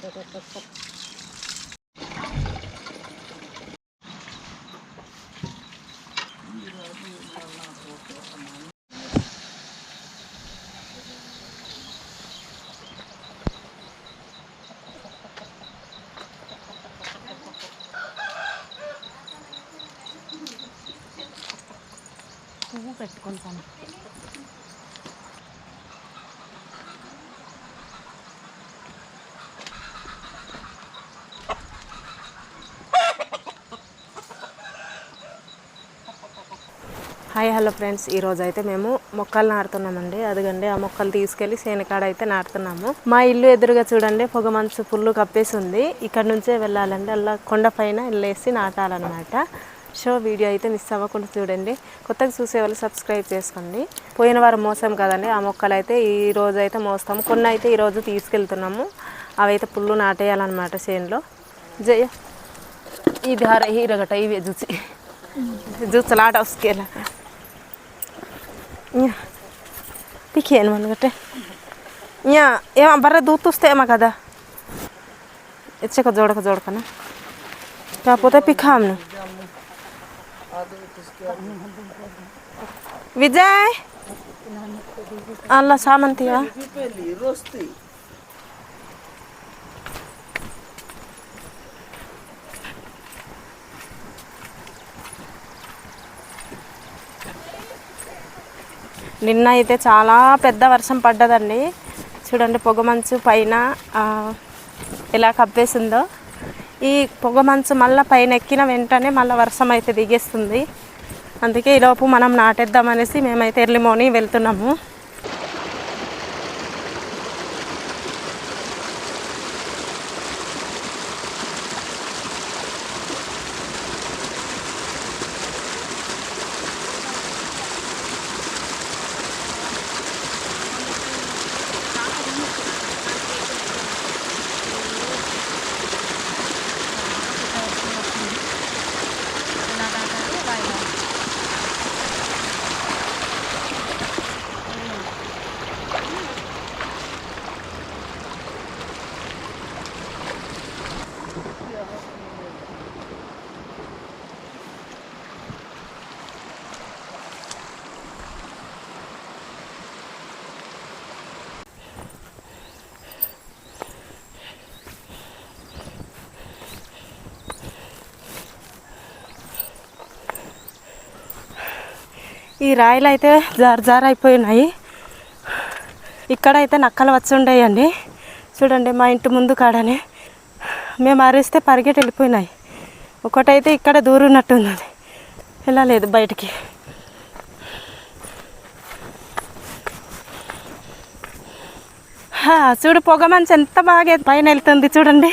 Hoe werkt het hi hello friends. ఈరోజు అయితే మేము మొక్కలు నాటుతున్నామండి. అదిగండి ఆ మొక్కలు తీసుకెళ్ళి సేనకాడ అయితే నాటుతున్నాము. మా ఇల్లు ఎదురుగా చూడండి పొగ మంచు ఫుల్ కప్పేసి ఉంది ఇక్కడ నుంచే వెళ్ళాలండి. అలా కొండ పైన వెళ్ళేసి నాటాలన్నమాట. సో వీడియో అయితే మిస్ అవ్వకుండా చూడండి. కొత్తగా చూసే వాళ్ళు సబ్స్క్రైబ్ చేసుకోండి. పోయిన వారం మోసాం కదండి ఆ మొక్కలు అయితే ఈ రోజు అయితే మోస్తాము. కొన్ని అయితే ఈరోజు తీసుకెళ్తున్నాము. అవి అయితే పుల్లు నాటేయాలన్నమాట చేనులో. జయ ఇది హీరో హీరగట ఇవే చూసి. చూసలాట వసుకేలా ᱤᱧᱟᱹᱜ ᱯᱤᱠᱷᱮ ᱮᱱᱢᱟᱱ ᱜᱟᱴᱮ ᱤᱧᱟᱹᱜ ᱮᱢᱟ ᱵᱟᱨᱮ ᱫᱩ ᱛᱩᱥ ᱛᱮ ᱮᱢᱟ ᱠᱟᱫᱟ ᱮᱪᱷᱮ ᱠᱚ ᱡᱚᱲ ᱠᱚ ᱡᱚᱲ ᱠᱟᱱᱟ ᱛᱟᱯᱚᱛᱮ ᱯᱤᱠᱷᱟᱢ ᱱᱟ विजय अल्लाह सामंतिया నిన్న అయితే చాలా పెద్ద వర్షం పడ్డదండి. చూడండి పొగమంచు పైన ఎలా కప్పేసిందో. ఈ పొగమంచు మళ్ళీ పైన ఎక్కిన వెంటనే మళ్ళీ వర్షం అయితే దిగేస్తుంది. అందుకే ఈలోపు మనం నాటేద్దామనేసి మేమైతే ఎర్లీ మార్నింగ్ వెళ్తున్నాము. ఈ రాయిలు అయితే జారు జారు అయిపోయినాయి. ఇక్కడైతే నక్కలు వచ్చి ఉండేయండి. చూడండి మా ఇంటి ముందు కాడనే. మేము అరిస్తే పరిగెట్టి వెళ్ళిపోయినాయి. ఒకటైతే ఇక్కడ దూరున్నట్టుంది అది వెళ్ళలేదు బయటికి. చూడు పొగ మంచి ఎంత బాగా పైన వెళ్తుంది చూడండి.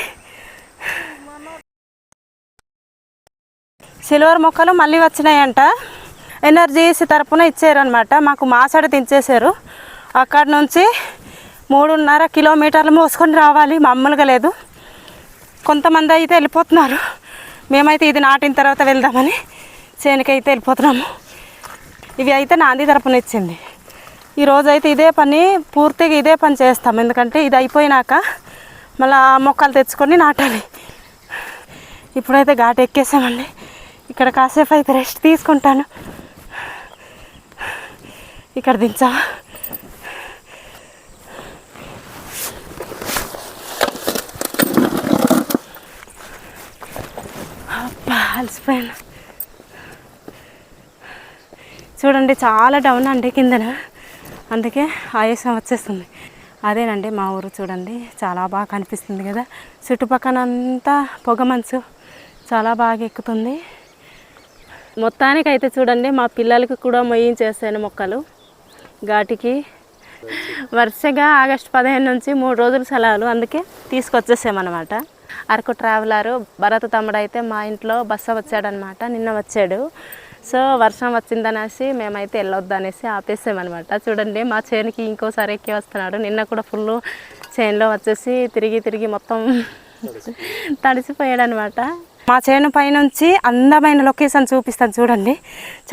సిల్వర్ మొక్కలు మళ్ళీ వచ్చినాయంట. ఎనర్జీస్ తరపున ఇచ్చారనమాట మాకు మాసాడ దించేశారు అక్కడ నుంచి మూడున్నర కిలోమీటర్లు మోసుకొని రావాలి. మామూలుగా లేదు. కొంతమంది అయితే వెళ్ళిపోతున్నారు. మేమైతే ఇది నాటిన తర్వాత వెళ్దామని చేనుకైతే వెళ్ళిపోతున్నాము. ఇవి అయితే నాంది తరపున ఇచ్చింది. ఈరోజు అయితే ఇదే పని పూర్తిగా ఇదే పని చేస్తాం. ఎందుకంటే ఇది అయిపోయినాక మళ్ళీ ఆ మొక్కలు తెచ్చుకొని నాటాలి. ఇప్పుడైతే ఘాట్ ఎక్కేసామండి. ఇక్కడ కాసేపు అయితే రెస్ట్ తీసుకుంటాను. ఇక్కడ దించా అబ్బా అలసిపోయాను. చూడండి చాలా డౌన్ అండి కిందన. అందుకే ఆయాసం వచ్చేస్తుంది. అదేనండి మా ఊరు చూడండి చాలా బాగా కనిపిస్తుంది కదా. చుట్టుపక్కల అంతా పొగ మంచు చాలా బాగా ఎక్కుతుంది. మొత్తానికి అయితే చూడండి మా పిల్లలకి కూడా మొయ్యించేసాను మొక్కలు. ఘాటికి. వరుసగా ఆగస్టు పదిహేను నుంచి మూడు రోజులు సెలవులు అందుకే తీసుకొచ్చేసామన్నమాట. అరకు ట్రావెలర్ భరత్ తమ్ముడు అయితే మా ఇంట్లో బస్సు వచ్చాడనమాట నిన్న వచ్చాడు. సో వర్షం వచ్చిందనేసి మేమైతే వెళ్ళొద్దు అనేసి ఆపేసామన్నమాట. చూడండి మా చేనుకి ఇంకోసారి ఎక్కి వస్తున్నాడు. నిన్న కూడా ఫుల్ చేనులో వచ్చేసి తిరిగి తిరిగి మొత్తం తడిసిపోయాడు అనమాట మా చేను పైనుంచి అందమైన లొకేషన్ చూపిస్తాను చూడండి.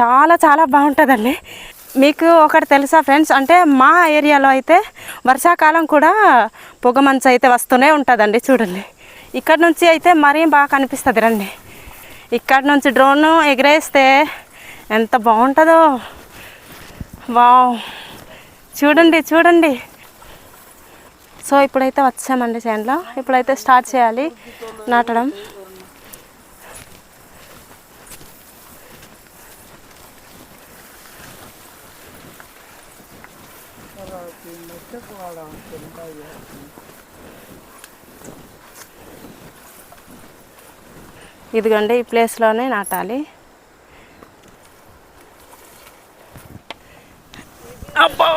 చాలా చాలా బాగుంటుందండి. మీకు ఒకటి తెలుసా ఫ్రెండ్స్? అంటే మా ఏరియాలో అయితే వర్షాకాలం కూడా పొగ మంచు అయితే వస్తూనే ఉంటుందండి చూడండి. ఇక్కడ నుంచి అయితే మరీ బాగా కనిపిస్తుంది రండి. ఇక్కడ నుంచి డ్రోన్ ఎగిరేస్తే ఎంత బాగుంటుందో. వావ్. చూడండి చూడండి. సో ఇప్పుడైతే వచ్చామండి చేనులో ఇప్పుడైతే స్టార్ట్ చేయాలి నాటడం. ఇదిగోండి ఈ ప్లేస్లోనే నాటాలి. అబ్బా!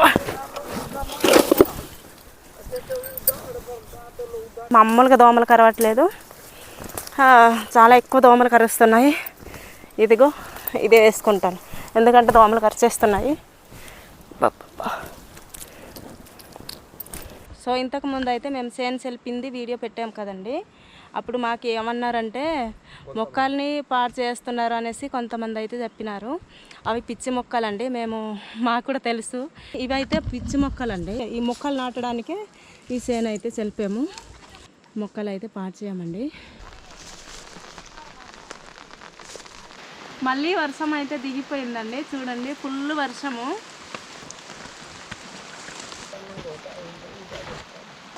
మామూలుగా దోమలు కరవట్లేదు. ఆ, చాలా ఎక్కువ దోమలు కరుస్తున్నాయి. ఇదిగో ఇది వేసుకుంటాను. ఎందుకంటే దోమలు కరిచేస్తున్నాయి. అబ్బబ్బా. సో ఇంతకుముందు అయితే మేము సేన్ సెల్పింది వీడియో పెట్టాం కదండి. అప్పుడు మాకు ఏమన్నారంటే మొక్కల్ని పాడు చేస్తున్నారు అనేసి కొంతమంది అయితే చెప్పినారు. అవి పిచ్చి మొక్కలండి మేము మాకు కూడా తెలుసు. ఇవి అయితే పిచ్చి మొక్కలండి. ఈ మొక్కలు నాటడానికే ఈ సేన్ అయితే చెల్పాము మొక్కలు అయితే పాడు చేయమండి. మళ్ళీ వర్షం అయితే దిగిపోయిందండి. చూడండి ఫుల్ వర్షము.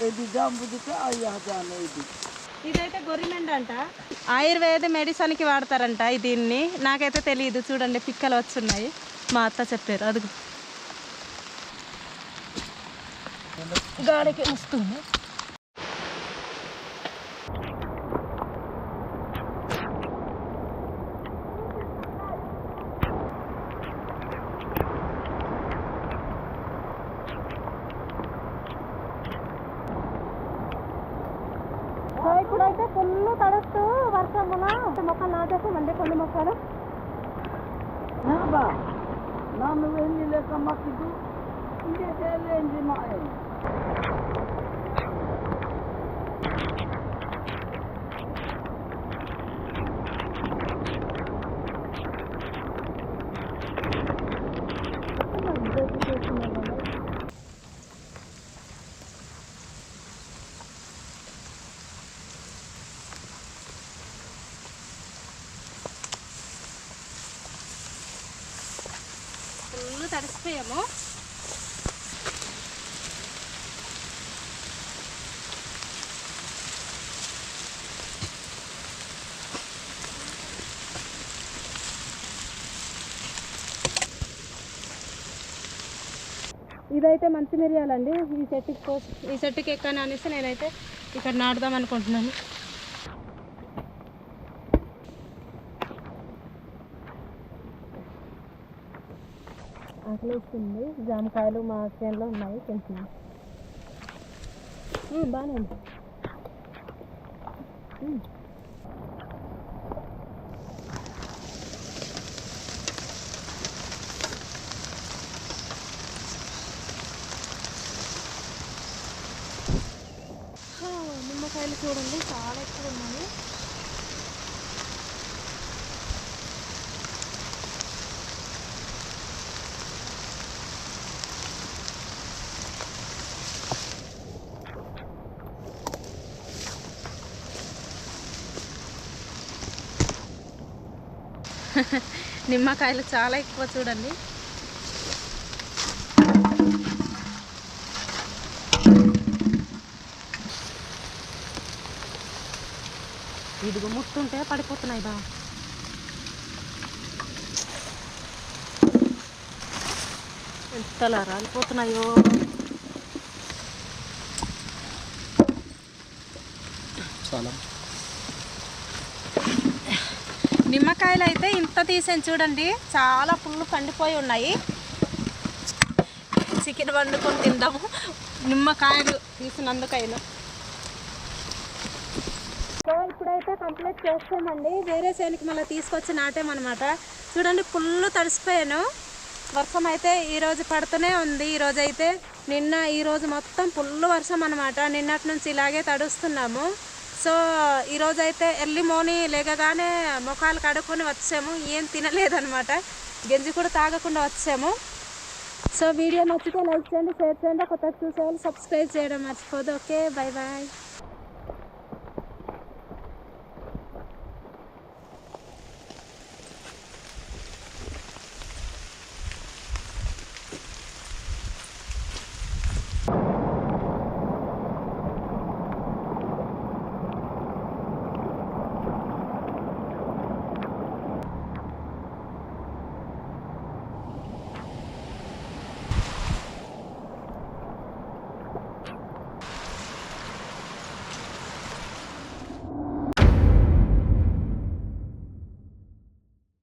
Ka ayah jana idi. ఇదైతే గొర్రెమెండ అంట. ఆయుర్వేద మెడిసిన్కి వాడతారంట దీన్ని. నాకైతే తెలియదు చూడండి పిక్కలు వచ్చున్నాయి. మా అత్త చెప్పారు. అదుగు. గాడికి వస్తుంది. ఫుల్ తడుస్తూ వర్షమున మొక్కలు నాటేసామండి కొన్ని మొక్కలు Na ba? Na no wenni le ఇదైతే మంచి మిరియాలండి. ఈ చెట్టుకి ఈ చెట్టుకి ఎక్కాను అనేసి నేనైతే ఇక్కడ నాటుదాం అనుకుంటున్నాను. ఆకలిస్తుంది. జామకాయలు మా చేనులో ఉన్నాయి తింటున్నాం. బాగానే ఉంది ఉమ్. ఆ, నిమ్మకాయలు చూడండి చాలా ఎక్కువ ఉన్నాయి. నిమ్మకాయలు చాలా ఎక్కువ చూడండి. ఇదిగో ముట్టుంటే పడిపోతున్నాయి బా. ఎంతలా రాలిపోతున్నాయో. చాలా. నిమ్మకాయలు అయితే ఇంత తీసాను చూడండి. చాలా ఫుల్ పండిపోయి ఉన్నాయి. చికెన్ వండుకొని తిందాము. నిమ్మకాయలు తీసినందుకైనా. అయితే కంప్లీట్ చేస్తామండి. వేరే చేనికి మళ్ళీ తీసుకొచ్చి నాటామన్నమాట. చూడండి ఫుల్ తడిసిపోయాను. వర్షం అయితే ఈరోజు పడుతూనే ఉంది. ఈరోజు అయితే నిన్న ఈరోజు మొత్తం ఫుల్ వర్షం అనమాట నిన్నటి నుంచి ఇలాగే తడుస్తున్నాము. సో ఈరోజు అయితే ఎర్లీ మార్నింగ్ లేకగానే ముఖాలు కడుక్కొని వచ్చాము. ఏం తినలేదనమాట గంజి కూడా తాగకుండా వచ్చాము. సో వీడియో నచ్చితే లైక్ చేయండి షేర్ చేయండి. కొత్తగా చూసేవాళ్ళు సబ్స్క్రైబ్ చేయడం మర్చిపోదు ఓకే బాయ్ బాయ్